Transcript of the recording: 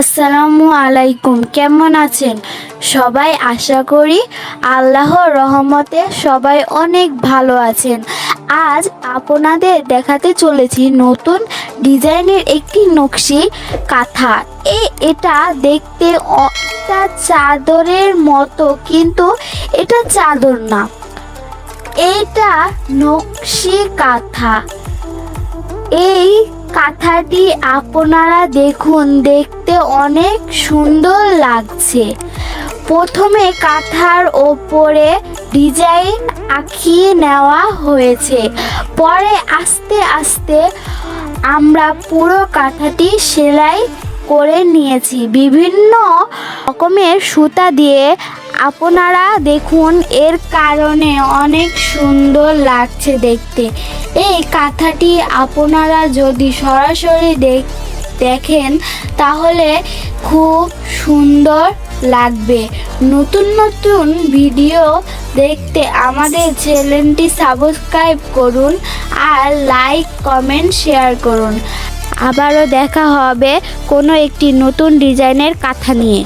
আসসালামু আলাইকুম, কেমন আছেন? সবাই আশা করি আল্লাহর রহমতে সবাই অনেক ভালো আছেন। আজ আপনাদের দেখাতে চলেছি নতুন ডিজাইনের একটি নকশি কাঁথা। এ, এটা দেখতে একটা চাদরের মতো, কিন্তু এটা চাদর না। এটা নকশি কাঁথা। এই কাঁথাটি আপনারা দেখুন, দেখতে অনেক সুন্দর লাগছে। প্রথমে কাঁথার ওপরে ডিজাইন আঁকিয়ে নেওয়া হয়েছে। পরে আস্তে আস্তে আমরা পুরো কাঁথাটি সেলাই করে নিয়েছি। বিভিন্ন রকমের সুতা দিয়ে আপনারা দেখুন, এর কারণে অনেক সুন্দর লাগছে দেখতে। এই কাঁথাটি আপনারা যদি সরাসরি দেখ, দেখেন, তাহলে খুব সুন্দর লাগবে। নতুন নতুন ভিডিও দেখতে আমাদের চ্যানেলটি সাবস্ক্রাইব করুন আর লাইক, কমেন্ট, শেয়ার করুন। আবারও দেখা হবে কোনো একটি নতুন ডিজাইনের কাঁথা নিয়ে।